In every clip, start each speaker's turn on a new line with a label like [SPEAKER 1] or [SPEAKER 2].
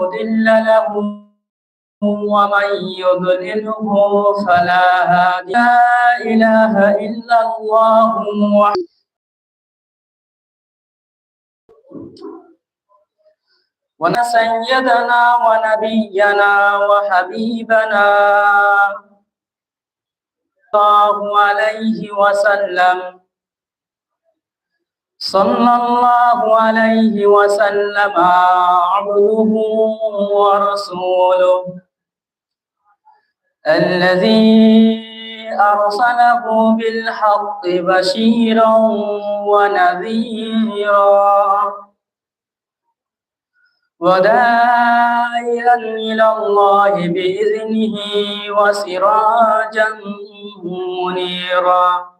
[SPEAKER 1] مضل له ومن يضلله فلا هادي لا إله إلا الله ونسيدنا ونبينا وحبيبنا الله عليه وسلم. صلى الله عليه وسلم عبده ورسوله. الذي أرسله بالحق بشيرا ونذيرا. وداعيا إلى الله بإذنه وسراجا منيرا.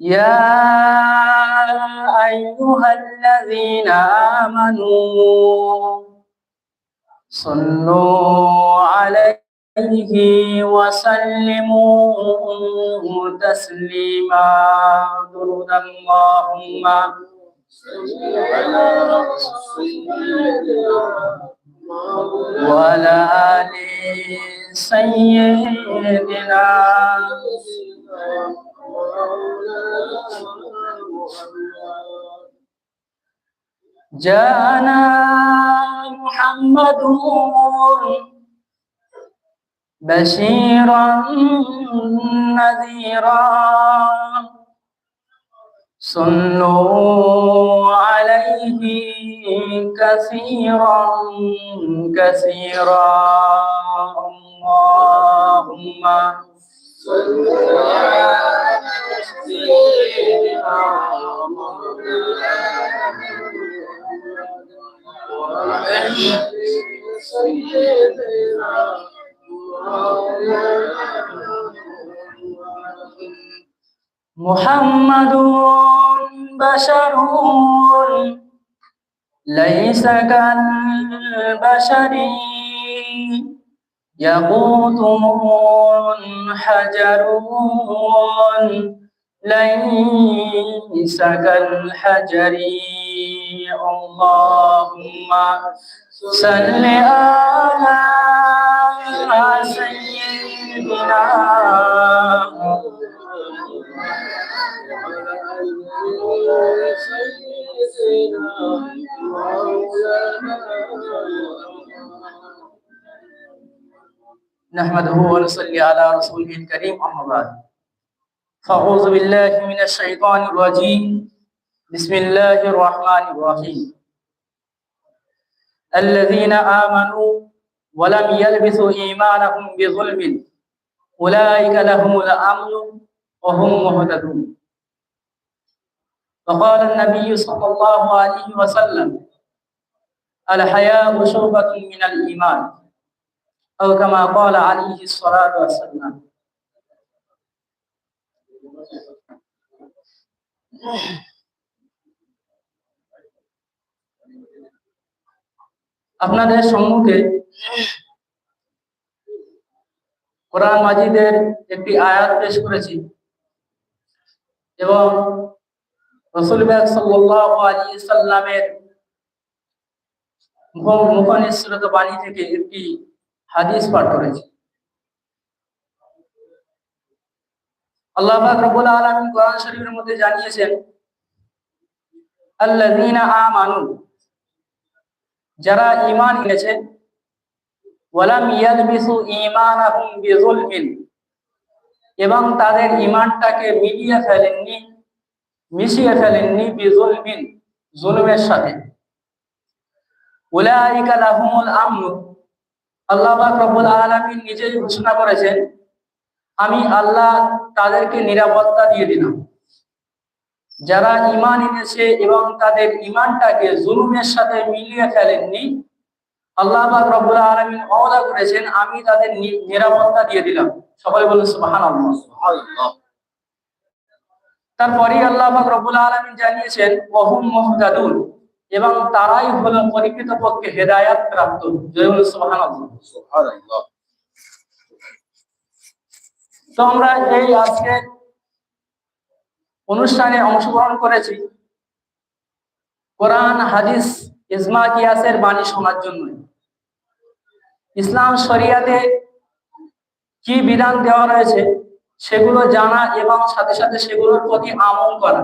[SPEAKER 1] يا أيها الذين آمنوا صلوا عليه وسلموا تسليما. درود اللهم. وعلى آل سيدنا جاءنا محمد بشيرا نذيرا. صلوا عليه كثيرا كثيرا. اللهم على سيدنا محمد بشر ليس كالبشر يقوت حجر ليس كالحجر. اللهم صل على سيدنا نحمده ونصلي على رسوله الكريم أما بعد. فأعوذ بالله من الشيطان الرجيم. بسم الله الرحمن الرحيم. الذين آمنوا ولم يلبسوا إيمانهم بظلم أولئك لهم الأمن وهم مهتدون. وقال النبي صلى الله عليه وسلم الحياء شعبة من الإيمان. أو كما قال عليه الصلاة والسلام আপনাদের সম্মুখে কোরআন মাজিদের একটি আয়াত পেশ করেছি এবং রসুল বাগ সাল্লাল্লাহু আলাইহি সাল্লামের মুখনিসরত বাণী থেকে একটি হাদিস পাঠ করেছি। আল্লাহ রব্বুল আলামিন কোরআন শরীফের মধ্যে জানিয়েছেন, আল্লাযীনা আমানু যারা ঈমান এনেছে, ওয়ালাম ইয়ালবিসু ঈমানাহুম বিযুলমিন এবং তাদের ঈমানটাকে মিলিয়ে ফেলেননি, মিশিয়ে ফেলেননি বিজুলমিন জুলুমের সাথে। উলাইকা লাহুমুল আমন আল্লাহ রব্বুল আলামিন নিজেই ঘোষণা করেছেন আমি আল্লাহ তাদেরকে নিরাপত্তা দিয়ে দিলাম। যারা ইমান এনেছে এবং তাদের ইমানটাকে জুলুমের সাথে মিলিয়ে ফেলেননি আল্লাহ রব্বুল আলামিন ওয়াদা করেছেন আমি তাদের নিরাপত্তা দিয়ে দিলাম। বলুন সুবহানাল্লাহ।
[SPEAKER 2] সুবহানাল্লাহ।
[SPEAKER 1] তারপরে আল্লাহ রব্বুল আলামিন জানিয়েছেন ওহুম মুহতাদুন। এবং তারাই হলো পরিকৃত পক্ষে হেদায়াত প্রাপ্ত। তো আমরা এই আজকে অনুষ্ঠানে অংশগ্রহণ করেছি কোরআন হাদিস ইজমা কিয়াসের বাণী শোনার জন্য। ইসলাম শরিয়াতে কি বিধান দেওয়া রয়েছে সেগুলো জানা এবং সাথে সাথে সেগুলোর প্রতি আমল করা।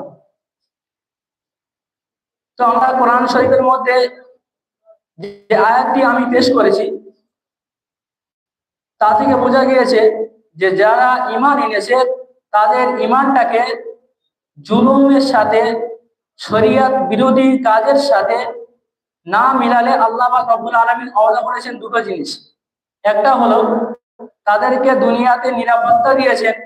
[SPEAKER 1] তো আমরা কোরআন শরীফের মধ্যে যে আয়াতটি আমি পেশ করেছি, তা থেকে বোঝা গিয়েছে যে যারা ইমান এনেছে, তাদের ইমানটাকে জুলুমের সাথে, শরিয়াত বিরোধী কাজের সাথে না মিলালে আল্লাহ বা রব্বুল আলমিন আওয়াদা করেছেন দুটো জিনিস। একটা হলো, তাদেরকে দুনিয়াতে নিরাপত্তা দিয়েছেন।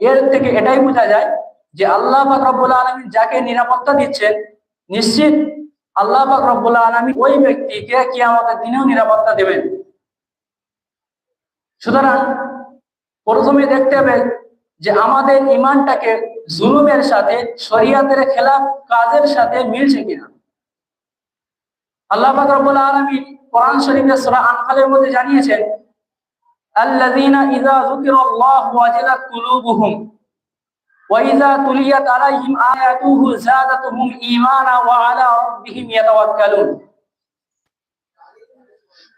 [SPEAKER 1] এর থেকে এটাই বোঝা যায় যে আল্লাহ রব্বুল আলমিন যাকে নিরাপত্তা দিচ্ছেন, নিশ্চিত আল্লাহ রব্বুল আলমিন ওই ব্যক্তিকে কি আমাদের দিনেও নিরাপত্তা দেবেন। সুতরাং প্রথমে দেখতে হবে যে আমাদের ইমানটাকে জুলুমের সাথে, শরিয়াতের খেলাফ কাজের সাথে মিলছে কিনা। আল্লাহ রব্বুল আলামিন কোরআন শরীফের সূরা আনফালের মধ্যে জানিয়েছেন, আল্লাযীনা ইযা যুকিরাল্লাহু ওয়াজিলাত কুলুবুহুম। ওয়া ইযা তুলিয়াত আলাইহিম আয়াতুহু যাদাতুহুম ঈমানা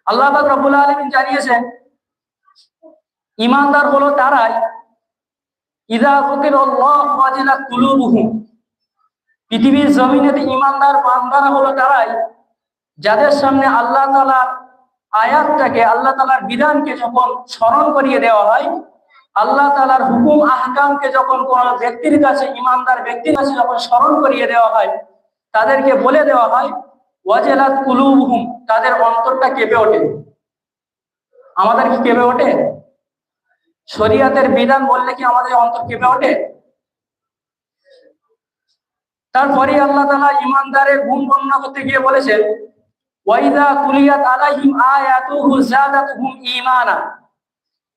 [SPEAKER 1] আল্লাহ রব্বুল জানিয়েছেন ইমানদার হলো তারাই ইদা পৃথিবীর জমিনেতে ইমানদার বান্দারা হলো তারাই, যাদের সামনে আল্লাহ তালার আয়াতটাকে, আল্লাহ তালার বিধানকে যখন স্মরণ করিয়ে দেওয়া হয় আল্লাহ তালার হুকুম, আহকামকে যখন কোন ব্যক্তির কাছে, ইমানদার ব্যক্তির কাছে যখন স্মরণ করিয়ে দেওয়া হয়, তাদেরকে বলে দেওয়া হয়, ওয়াজেলাত কুলুবহুম তাদের অন্তরটা কেঁপে ওঠে। আমাদের কি কেঁপে ওঠে? শরিয়াতের বিধান বললে কি আমাদের অন্তর কেঁপে ওঠে? তারপরে আল্লাহ তালা ইমানদারের গুণ বর্ণনা করতে গিয়ে বলেছেন, ওয়াইদা তুলিয়াত আলাইহিম আয়াতুহু যাদাতুহুম ঈমানা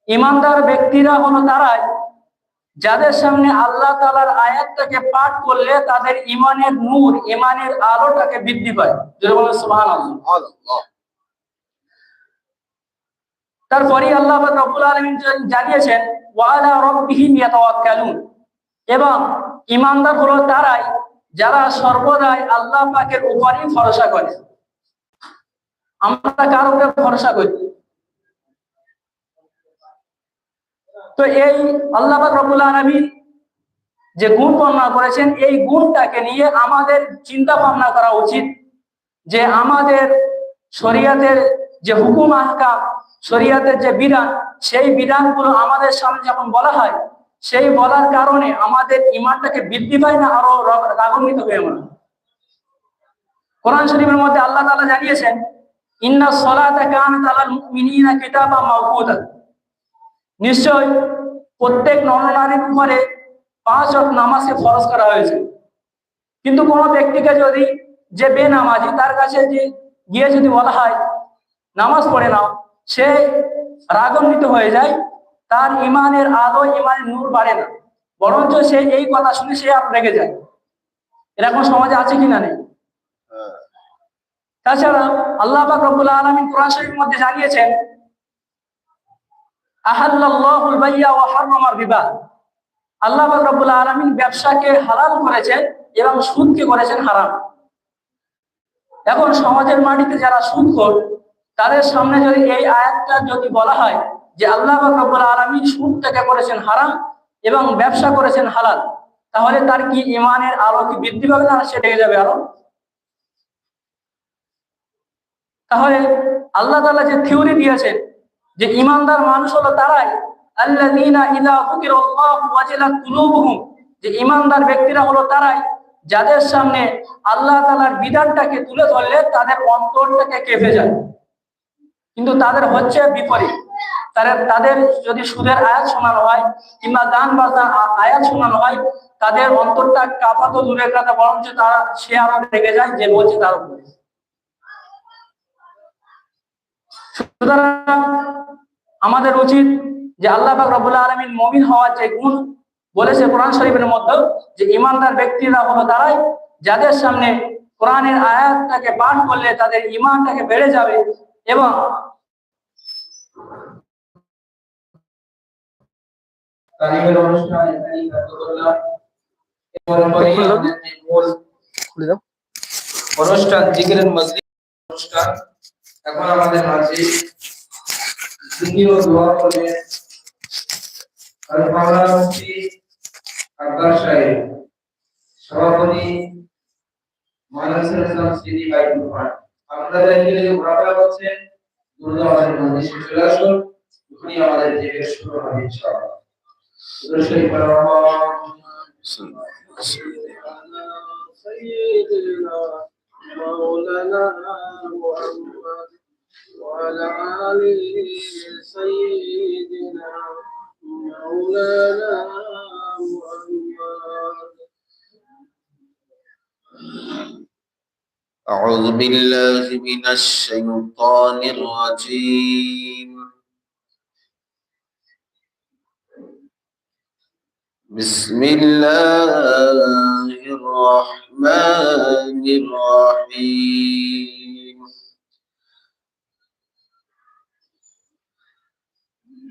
[SPEAKER 1] ইমানদার ব্যক্তিরা হলো তারাই। যাদের সামনে আল্লাহ তাআলার আয়াতটাকে পাঠ করলে তাদের ইমানের নূর ইমানের আলোটাকে বৃদ্ধি পায়। তারপরে আল্লাহ রবুল আলামিন জানিয়েছেন ওয়া আলা রাব্বিহিম ইয়াতাওয়াক্কালুন। এবং ইমানদার হলো তারাই যারা সর্বদাই আল্লাহ পাকের উপরই ভরসা করে। আমরা কার উপরে ভরসা করি? তো এই আল্লাহ পাক রব্বুল আলামিন যে গুণ বর্ণনা করেছেন, এই গুণটাকে নিয়ে আমাদের চিন্তা ভাবনা করা উচিত যে আমাদের শরিয়াতের যে হুকুম আহকাম, শরিয়াতের যে বিধান, সেই বিধানগুলো আমাদের সামনে যখন বলা হয়, সেই বলার কারণে আমাদের ইমানটাকে বৃদ্ধি পায় না, আরও রাগান্বিত হয়ে আমরা কোরআন শরীফের মধ্যে আল্লাহ তালা জানিয়েছেন, ইন্না সলাতা কানাত আলাল মুমিনিনা কিতাবা মাওকুতা নিশ্চয় প্রত্যেক নরনারীর উপরে পাঁচ ওয়াক্ত নামাজকে ফরজ করা হয়েছে। কিন্তু কোনো ব্যক্তিকে যদি যে বেনামাজি তার কাছে যে গিয়ে যদি বলা হয় নামাজ পড়ে নাও সে রাগান্বিত হয়ে যায় তার ইমানের আলো ইমানের নূর বাড়ে না। বরঞ্চ সে এই কথা শুনে সে আর রেগে যায়। এরকম সমাজে আছে কিনা নেই?
[SPEAKER 2] হ্যাঁ।
[SPEAKER 1] তাছাড়া আল্লাহ পাক রব্বুল আলামিন কোরআন শরীফের মধ্যে জানিয়েছেন আহাল্লাল্লাহুল বাইয়া ওয়া হারামার রিবা। আল্লাহ রব্বুল আলামিন ব্যবসাকে হালাল করেছেন এবং সুদকে করেছেন হারাম। এখন সমাজের মাটিতে যারা সুদখোর তাদের সামনে যদি এই আয়াতটা যদি বলা হয় যে আল্লাহ রব্বুল আলামিন সুদটাকে করেছেন হারাম এবং ব্যবসা করেছেন হালাল, তাহলে তার কি ইমানের আলো কি বৃদ্ধি পাবে না সে ঢেকে যাবে আরও? তাহলে আল্লাহ তাআলা যে থিওরি দিয়েছেন যে ইমানদার মানুষ হলো তারাই। যে ইমানদার ব্যক্তিরা হলো তারাই, যাদের সামনে আল্লাহ তাআলার বিধানটাকে তুলে ধরলে তাদের অন্তরটাকে কেঁপে যায়। কিন্তু তাদের হচ্ছে বিপরীত। তাদের তাদের যদি সুদের আয়াত শোনানো হয় কিংবা গান বাজনার আ- আয়াত শোনানো হয়, তাদের অন্তরটা কাঁপা তো দূরের কথা, বরঞ্চ তারা সে আরও রেগে যায় যে বলছে তার উপরে। সুতরাং আমাদের উচিত যে আল্লাহ পাক রব্বুল আলমিন মমিন হওয়ার যে গুণ বলেছে কোরআন শরীফের মধ্যে যে ইমানদার ব্যক্তিরা হলো তারাই যাদের সামনে কোরআনের আয়াতটাকে পাঠ করলে তাদের ইমানটাকে বেড়ে যাবে এবং
[SPEAKER 3] তালিমের অনুষ্ঠান এখানেই ব্যক্ত করলাম। জিকিরের মজলিস অনুষ্ঠান এখন আমাদের মাঝে জিকির ও দোয়া করবে আর মাওলানা মুফতি আব্বাস সাহেব সভাপতি মানসুর ইসলাম স্মৃতি বাইকুল ফান্ড আপনারা এখানে যে ঘোরাফেরা করছেন দ্রুত আমাদের মজলিসে চলে আসুন এখনই আমাদের জিকির শুরু হবে ইনশাআল্লাহ দুরূদ শরীফ পড়া
[SPEAKER 4] سيدنا مولانا محمد وعلى آله سيدنا مولانا محمد.
[SPEAKER 2] أعوذ بالله من الشيطان الرجيم. بسم الله الرحمن الرحيم.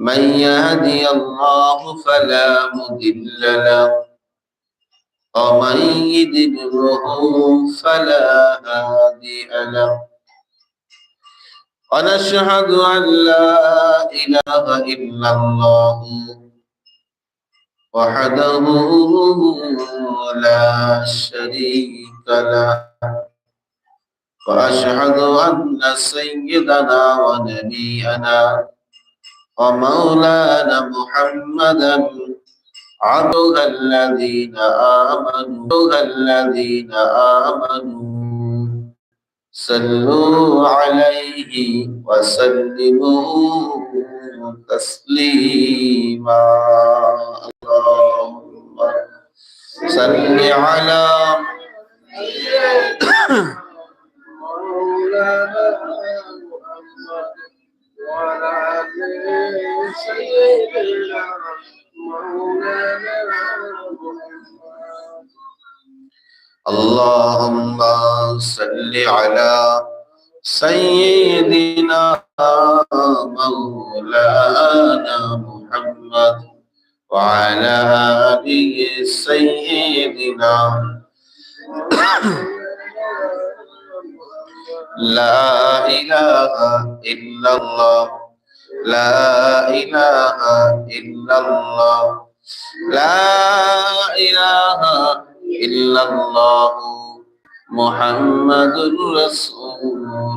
[SPEAKER 2] من يهدي الله فلا مضل له ومن يضلله فلا هادي له. ونشهد أن لا إله إلا الله وحده لا شريك له. وأشهد أن سيدنا ونبينا ومولانا محمدا عبد الذين آمنوا الذين آمنوا. صلوا عليه وسلموا تسليما. اللهم صل على
[SPEAKER 4] مولانا محمد. وعلى
[SPEAKER 2] اللهم صل على سيدنا مولانا محمد وعلى آله سيدنا لا إله إلا الله لا إله إلا الله لا إله إلا الله محمد رسول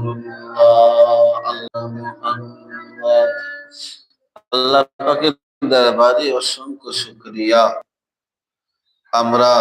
[SPEAKER 2] الله الله محمد আল্লাহ পাকের দরবারে অসংখ্য শুকরিয়া আমরা